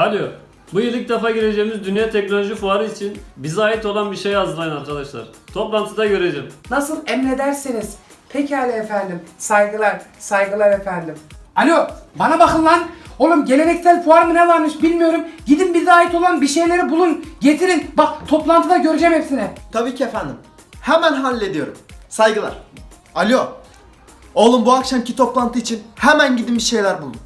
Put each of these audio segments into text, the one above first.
Alo. Bu yıl ilk defa gireceğimiz Dünya Teknoloji Fuarı için bize ait olan bir şey hazırlayın arkadaşlar. Toplantıda göreceğim. Nasıl emredersiniz? Pekala efendim. Saygılar, saygılar efendim. Alo, bana bakın lan. Oğlum geleneksel fuar mı ne varmış bilmiyorum. Gidin bize ait olan bir şeyleri bulun, getirin. Bak toplantıda göreceğim hepsini. Tabii ki efendim. Hemen hallediyorum. Saygılar. Alo. Oğlum bu akşamki toplantı için hemen gidin bir şeyler bulun.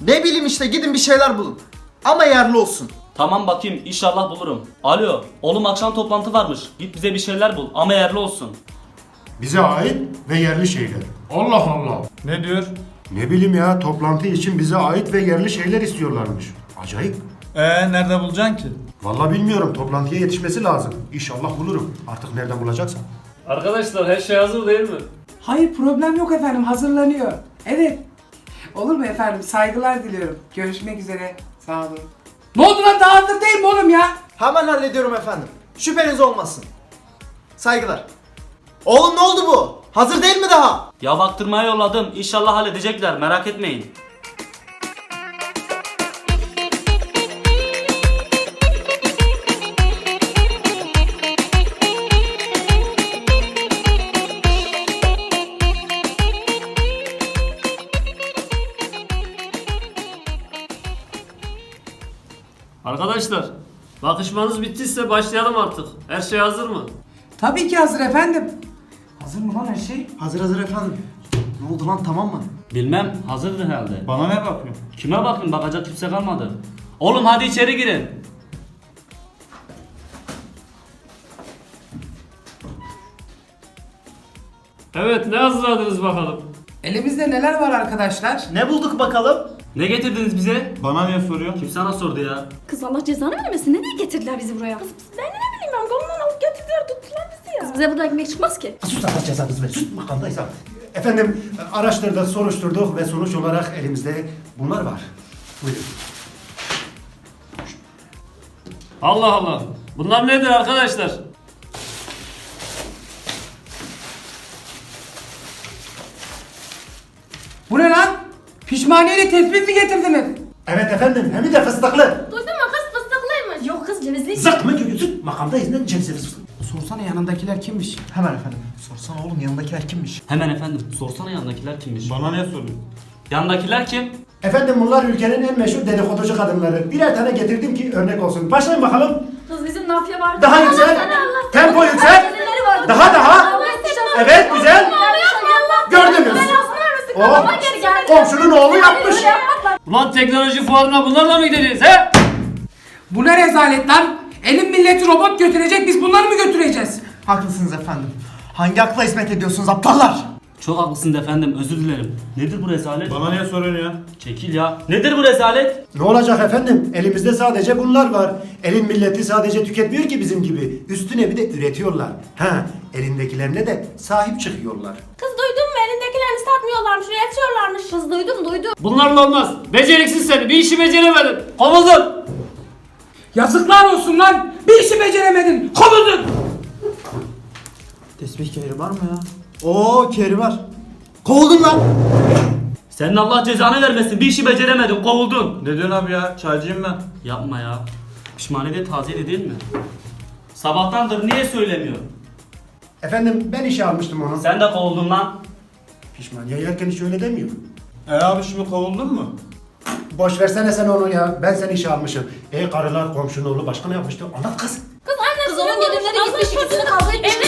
Ne bileyim işte gidin bir şeyler bulun. Ama yerli olsun. Tamam bakayım inşallah bulurum. Alo oğlum akşam toplantı varmış. Git bize bir şeyler bul ama yerli olsun. Bize ait ve yerli şeyler. Allah Allah. Ne diyor? Ne bileyim ya toplantı için bize ait ve yerli şeyler istiyorlarmış. Acayip. Ee nerede bulacaksın ki? Vallahi bilmiyorum toplantıya yetişmesi lazım. İnşallah bulurum. Artık nereden bulacaksam. Arkadaşlar her şey hazır değil mi? Hayır problem yok efendim hazırlanıyor. Evet. Olur mu efendim? Saygılar diliyorum. Görüşmek üzere. Sağ olun. Ne oldu lan daha hazır değil mi oğlum ya? Hemen hallediyorum efendim. Şüpheniz olmasın. Saygılar. Oğlum ne oldu bu? Hazır değil mi daha? Ya baktırmaya yolladım. İnşallah halledecekler merak etmeyin. Arkadaşlar, bakışmanız bittiyse başlayalım artık. Her şey hazır mı? Tabii ki hazır efendim. Hazır mı lan her şey? Hazır hazır efendim. Ne oldu lan tamam mı? Bilmem hazırdır herhalde. Bana ne bakıyorsun? Kime bakın bakacak kimse kalmadı. Oğlum hadi içeri girin. Evet, ne hazırladınız bakalım? Elimizde neler var arkadaşlar? Ne bulduk bakalım? Ne getirdiniz bize? Bana niye soruyorsun? Kim sana sordu ya? Kız Allah cezanı vermesin. Nereye getirdiler bizi buraya? Kız ben ne bileyim ben. Kolundan alıp getirdiler tuttular bizi ya. Kız bize burada ekmek çıkmaz ki. Sus Allah cezanızı ver. Sus makandaysa. Efendim araştırdık, soruşturduk ve sonuç olarak elimizde bunlar var. Buyurun. Allah Allah. Bunlar nedir arkadaşlar? Bu ne lan? Pişmaniyeyle tespih mi getirdiniz? Evet efendim hem de fıstıklı. Duydun mu kız fıstıklıymış. Yok kız cevizli. Zırt mı görüyorsun? Makamdayız ne cevizi fıstık. Sorsana yanındakiler kimmiş? Hemen efendim. Sorsana oğlum yanındakiler kimmiş? Hemen efendim sorsana yandakiler kimmiş? Bana niye soruyorsun? Yandakiler kim? Efendim bunlar ülkenin en meşhur dedikoducu kadınları. Birer tane getirdim ki örnek olsun. Başlayın bakalım. Kız bizim Nafya var. Daha yüksek. Tempo yüksek. Daha daha. Evet güzel. Gördünüz. Oh, komşunun oğlu yapmış. Ulan teknoloji fuarına bunlarla mı gideceğiz he? Bu ne rezalet lan? Elin milleti robot götürecek biz bunları mı götüreceğiz? Haklısınız efendim. Hangi akla hizmet ediyorsunuz aptallar? Çok haklısınız efendim özür dilerim. Nedir bu rezalet? Bana niye soruyorsun ya? Çekil ya. Nedir bu rezalet? Ne olacak efendim? Elimizde sadece bunlar var. Elin milleti sadece tüketmiyor ki bizim gibi. Üstüne bir de üretiyorlar. Ha, elindekilerine de sahip çıkıyorlar. Kız elindekilerini satmıyorlarmış üretiyorlarmış. Kız duydum duydum. Bunlarla olmaz. Beceriksiz seni. Bir işi beceremedin. Kovuldun. Yazıklar olsun lan! Bir işi beceremedin! Kovuldun! Tesbih kehri var mı ya? Oo kehri var. Kovuldun lan. Senin Allah cezanı vermesin. Bir işi beceremedin, kovuldun. Ne diyorsun abi ya? Çaycıyım ben. Yapma ya. Pişmaniye de tazeydi değil mi? Sabahtandır niye söylemiyor? Efendim ben işe almıştım onu. Sen de kovuldun lan. Pişmaniye yerken hiç öyle demiyor. E abi şimdi kovuldun mu? Boş versene sen onu ya. Ben seni işe almışım. E karılar komşunun oğlu başka ne yapmıştı? Anlat kız. Kız anne kız onun gelinleri gitmiş ikisini kavga etmiş. Evet.